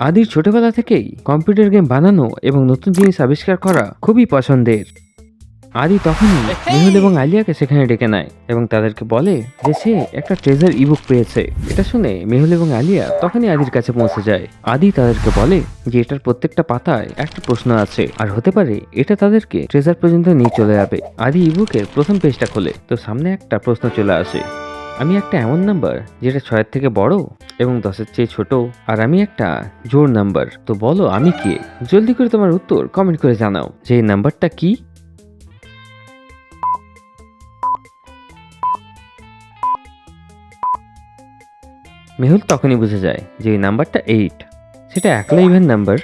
আদির ছোটবেলা থেকেই কম্পিউটার গেম বানানো এবং নতুন জিনিস আবিষ্কার করা খুবই পছন্দের। আদি তখনই মেহুল এবং আলিয়াকে সেখানে ডেকে নেয় এবং তাদেরকে বলে যে সে একটা ট্রেজার ইবুক পেয়েছে। এটা শুনে মেহুল এবং আলিয়া তখনই আদির কাছে পৌঁছে যায়। আদি তাদেরকে বলে যে এটার প্রত্যেকটা পাতায় একটা প্রশ্ন আছে। আর হতে পারে এটা তাদেরকে ট্রেজার পর্যন্ত নিয়ে চলে যাবে। আদি ইবুকের প্রথম পেজটা খোলে তো সামনে একটা প্রশ্ন চলে আসে। আমি একটা এমন নাম্বার যেটা ছয়ের থেকে বড় এবং দশের চেয়ে ছোট, আর আমি একটা জোর নাম্বার। তো বলো, আমি কে? জলদি করে তোমার উত্তর কমেন্ট করে জানাও যে এই নাম্বারটা কি? মেহুল তখনই বুঝে যায় যে এই নাম্বারটা এইট সেটা একলা ইভেন নাম্বার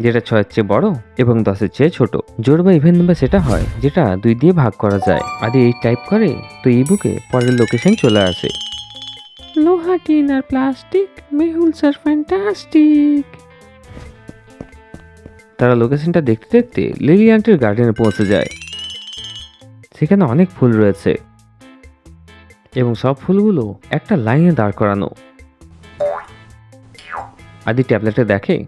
যেটা ছয়ের চেয়ে বড় এবং দশের চেয়ে ছোট। জোর বা ইভেন নাম্বার সেটা হয় যেটা দুই দিয়ে ভাগ করা যায়। আদি এই টাইপ করে তো এই বুকে পরের লোকেশন চলে আসে। লোহা টিন আর প্লাস্টিক মেহুল স্যার ফ্যান্টাস্টিক তারা লোকেশনটা দেখতে দেখতে লিলি আন্টির গার্ডেনে পৌঁছে যায়। সেখানে অনেক ফুল রয়েছে। এবং সব ফুলগুলো একটা লাইনে দাঁড় করানো। আদি ট্যাবলেটে দেখে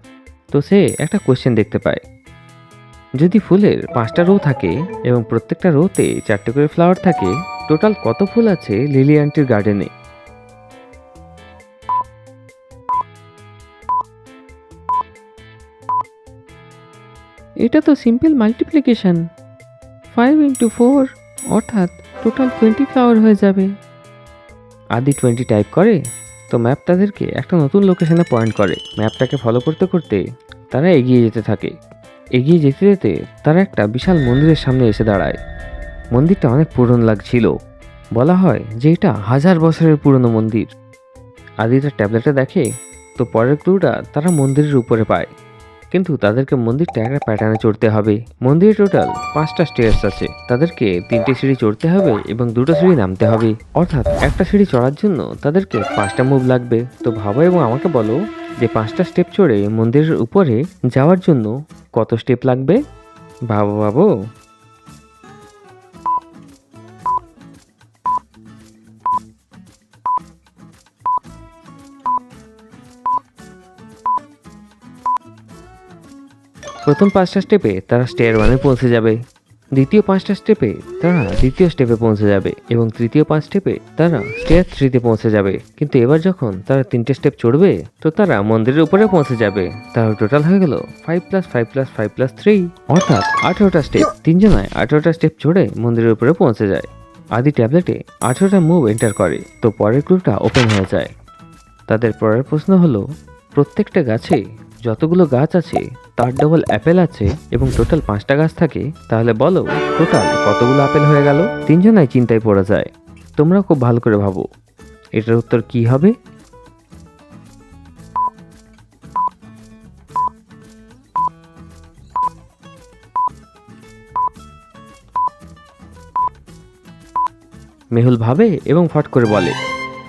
তো সে একটা কোয়েশ্চেন দেখতে পায়। যদি ফুলের পাঁচটা রো থাকে এবং প্রত্যেকটা রোতে চারটে করে ফ্লাওয়ার থাকে টোটাল কত ফুল আছে লিলি আন্টির গার্ডেনে এটা তো simple multiplication five into four অর্থাৎ টোটাল টোয়েন্টি ফ্লাওয়ার হয়ে যাবে। আদি টোয়েন্টি টাইপ করে। তো ম্যাপ তাদেরকে একটা নতুন লোকেশনে পয়েন্ট করে। ম্যাপটাকে ফলো করতে করতে তারা এগিয়ে যেতে থাকে। এগিয়ে যেতে যেতে তারা একটা বিশাল মন্দিরের সামনে এসে দাঁড়ায়। মন্দিরটা অনেক পুরনো লাগছিল। বলা হয় যে এটা হাজার বছরের পুরনো মন্দির। আদিটা ট্যাবলেটটা দেখে, তো পরের ক্লুটা তারা মন্দিরের উপরে পায়। কিন্তু তাদেরকে মন্দিরটা একটা প্যাটার্নে চড়তে হবে। মন্দিরে টোটাল পাঁচটা স্টেয়ার্স আছে। তাদেরকে তিনটে সিঁড়ি চড়তে হবে এবং দুটো সিঁড়ি নামতে হবে। অর্থাৎ একটা সিঁড়ি চড়ার জন্য তাদেরকে পাঁচটা মুভ লাগবে। তো ভাবো এবং আমাকে বলো যে পাঁচটা স্টেপ চড়ে মন্দিরের উপরে যাওয়ার জন্য কত স্টেপ লাগবে? ভাবো ভাবো। প্রথম পাঁচটা স্টেপে তারা স্টেয়ার ওয়ানে পৌঁছে যাবে। দ্বিতীয় পাঁচটা স্টেপে তারা দ্বিতীয় স্টেপে পৌঁছে যাবে এবং তৃতীয় পাঁচ স্টেপে তারা স্টেয়ার থ্রিতে পৌঁছে যাবে। কিন্তু এবার যখন তারা তিনটে স্টেপ চড়বে, তো তারা মন্দিরের উপরে পৌঁছে যাবে। তাহলে টোটাল হয়ে গেল five plus five plus five plus three অর্থাৎ আঠেরোটা স্টেপ তিনজনায় আঠেরোটা স্টেপ চড়ে মন্দিরের উপরে পৌঁছে যায়। আদি ট্যাবলেটে আঠেরোটা মুভ এন্টার করে, তো পরের গ্রুপটা ওপেন হয়ে যায়। তাদের পরের প্রশ্ন হলো, প্রত্যেকটা গাছে যতগুলো গাছ আছে, তার ডবল অ্যাপেল আছে এবং টোটাল পাঁচটা গাছ থাকে, তাহলে বলো টোটাল কতগুলো আপেল হয়ে গেল? তিনজনাই চিন্তায় পড়ে যায়। তোমরা খুব ভালো করে ভাবো, এটার উত্তর কি হবে? মেহুল ভাবে এবং ফট করে বলে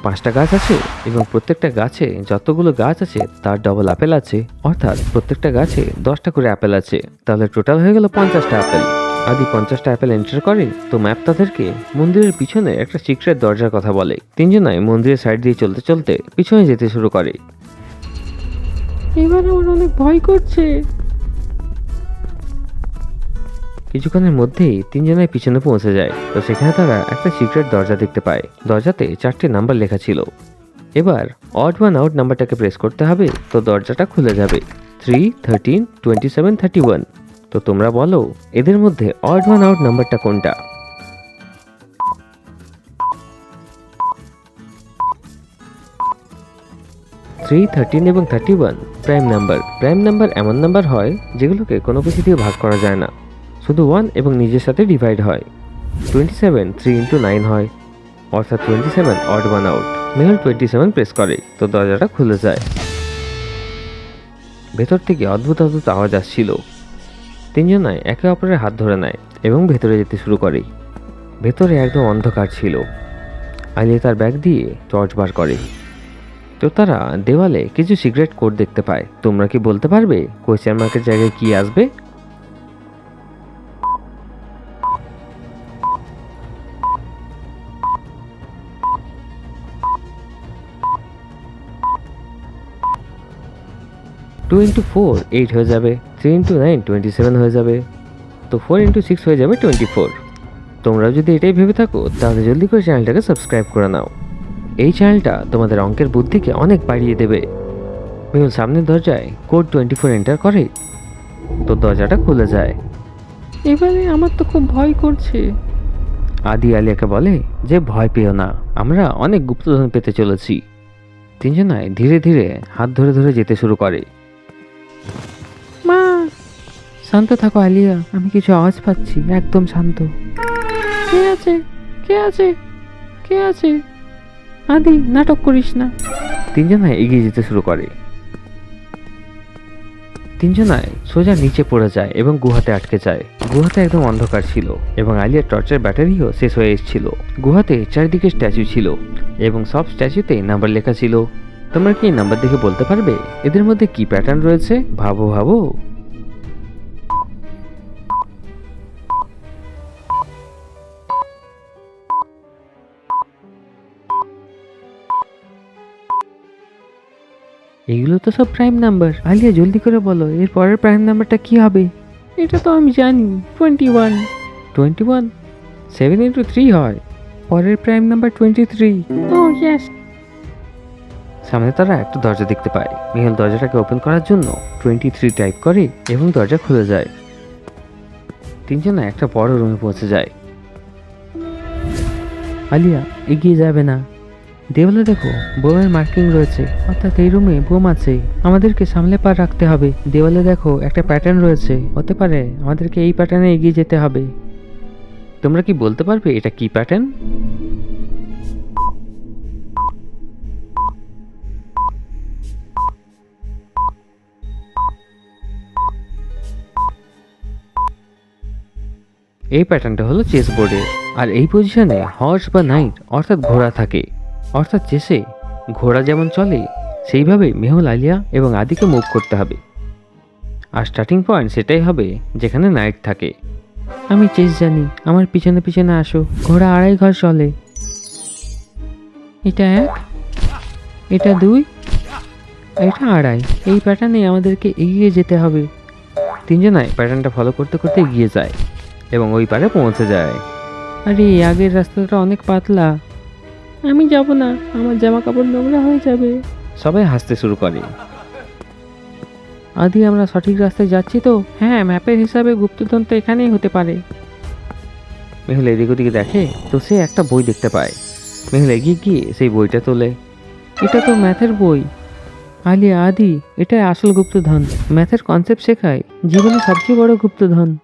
পাঁচটা গাছ আছে এবং প্রত্যেকটা গাছে যতগুলো গাছ আছে, তার ডবল আপেল আছে। অর্থাৎ প্রত্যেকটা গাছে দশটা করে আপেল আছে। তাহলে টোটাল হয়ে গেল পঞ্চাশটা আপেল আদি পঞ্চাশটা অ্যাপেল এন্টার করে তো ম্যাপ তাদেরকে মন্দিরের পিছনে একটা সিক্রেট দরজার কথা বলে। তিনজনাই মন্দিরের সাইড দিয়ে চলতে চলতে পিছনে যেতে শুরু করে। এবার আমার অনেক ভয় করছে। কিছুক্ষণের মধ্যেই তিনজনের পিছনে পৌঁছে যায়। তো সেখানে তারা একটা সিক্রেট দরজা দেখতে পায়। দরজাতে চারটে নাম্বার লেখা ছিল। এবার অড ওয়ান আউট নাম্বারটাকে প্রেস করতে হবে, তো দরজাটা খুলে যাবে। Three thirteen twenty seven thirty one তো তোমরা বলো, এদের মধ্যে অড ওয়ান আউট নাম্বারটা কোনটা? থ্রি থার্টিন এবং thirty one prime number prime number এমন নাম্বার হয়, যেগুলোকে কোনো কিছু দিয়ে ভাগ করা যায় না। শুধু ওয়ান এবং নিজের সাথে ডিভাইড হয়। Twenty seven three into nine হয়। অর্থাৎ twenty seven odd one out Mehul twenty seven press করে, তো দরজাটা খুলে যায়। ভেতর থেকে অদ্ভুত অদ্ভুত আওয়াজ আসছিল। তিনজনায় একে অপরের হাত ধরে নেয় এবং ভেতরে যেতে শুরু করে। ভেতরে একদম অন্ধকার ছিল। আলিয়া তার ব্যাগ দিয়ে টর্চ বার করে। তো তারা দেওয়ালে কিছু সিগারেট কোড দেখতে পায়। তোমরা কি বলতে পারবে? কোয়েশ্চেন মার্কের জায়গায় কি আসবে? টু ইন্টু ফোর এইট হয়ে যাবে three into nine twenty seven হয়ে যাবে। তো ফোর ইন্টু সিক্স হয়ে যাবে টোয়েন্টি ফোর তোমরাও যদি এটাই ভেবে থাকো, তাহলে জলদি করে চ্যানেলটাকে সাবস্ক্রাইব করে নাও। এই চ্যানেলটা তোমাদের অঙ্কের বুদ্ধিকে অনেক বাড়িয়ে দেবে। মেহুল সামনের দরজায় কোড টোয়েন্টি ফোর এন্টার করে। তো দরজাটা খুলে যায়। এবারে আমার তো খুব ভয় করছে। আদি আলিয়াকে বলে যে, ভয় পেও না, আমরা অনেক গুপ্তধন পেতে চলেছি। তিনজনায় ধীরে ধীরে হাত ধরে ধরে যেতে শুরু করে। শান্ত থাকো, আলিয়া। আমি কিছু আওয়াজ পাচ্ছি, একদম শান্ত। কে আছে? কে আছে? কে আছে? আদি, নাটক করিস না। তিনজনায় এগিয়ে যেতে শুরু করে। তিনজনায় সোজা নিচে পড়ে যায় এবং গুহাতে আটকে যায়। গুহাতে একদম অন্ধকার ছিল এবং আলিয়ার টর্চের ব্যাটারিও শেষ হয়ে এসেছিল। গুহাতে চারিদিকে স্ট্যাচু ছিল এবং সব স্ট্যাচুতে নাম্বার লেখা ছিল। তোমরা কি নাম্বার দেখে বলতে পারবে? এদের মধ্যে কি প্যাটার্ন রয়েছে? ভাবো ভাবো। এগুলো তো সব প্রাইম নাম্বার আলিয়া জলদি করে বলো এর পরের প্রাইম নাম্বারটা কি হবে? এটা তো আমি জানি twenty one twenty one seven into three হয়। পরের প্রাইম নাম্বার টোয়েন্টি থ্রি ও ইয়েস সামনে তারা একটা দরজা দেখতে পায়। মিহেল দরজাটাকে ওপেন করার জন্য টোয়েন্টি থ্রি টাইপ করে এবং দরজা খুলে যায়। তিনজনে একটা বড় রুমে পৌঁছে যায়। আলিয়া এগিয়ে যাবে না। দেওয়ালে দেখো বোমের মার্কিং রয়েছে। অর্থাৎ এই রুমে বোম আছে। আমাদেরকে সামলে পার রাখতে হবে। দেওয়ালে দেখো, একটা প্যাটার্ন রয়েছে। হতে পারে আমাদেরকে এই প্যাটার্নে এগিয়ে যেতে হবে। তোমরা কি বলতে পারবে এটা কি প্যাটার্ন এই প্যাটার্নটা হলো চেস বোর্ডে আর এই পজিশনে হর্স বা নাইট অর্থাৎ ঘোড়া থাকে। অর্থাৎ চেসে ঘোড়া যেমন চলে, সেইভাবে মেহুল আলিয়া এবং আদিকে মুভ করতে হবে। আর স্টার্টিং পয়েন্ট সেটাই হবে যেখানে নাইট থাকে। আমি চেস জানি, আমার পিছনে পিছনে আসো, ঘোড়া আড়াই ঘর চলে। এটা এক, এটা দুই, এটা আড়াই। এই প্যাটার্নে আমাদেরকে এগিয়ে যেতে হবে। তিনজনায় প্যাটার্নটা ফলো করতে করতে এগিয়ে যায় এবং ওই পারে পৌঁছে যায়। আরে, আগের রাস্তাটা অনেক পাতলা। আমি যাব না আমার জামা কাপড় নোংরা হয়ে যাবে। সবাই হাসতে শুরু করে। আদি আমরা সঠিক রাস্তায় যাচ্ছি তো? হ্যাঁ ম্যাপের হিসাবে গুপ্তধন তো এখানেই হতে পারে। মেহুল এদিক ওদিকে দেখে তো সে একটা বই দেখতে পায়। মেহুল এগিয়ে গিয়ে সেই বইটা তোলে। এটা তো ম্যাথের বই। আলি আদি এটাই আসল গুপ্তধন। ম্যাথের কনসেপ্ট শেখায়। জীবনে সবচেয়ে বড় গুপ্তধন।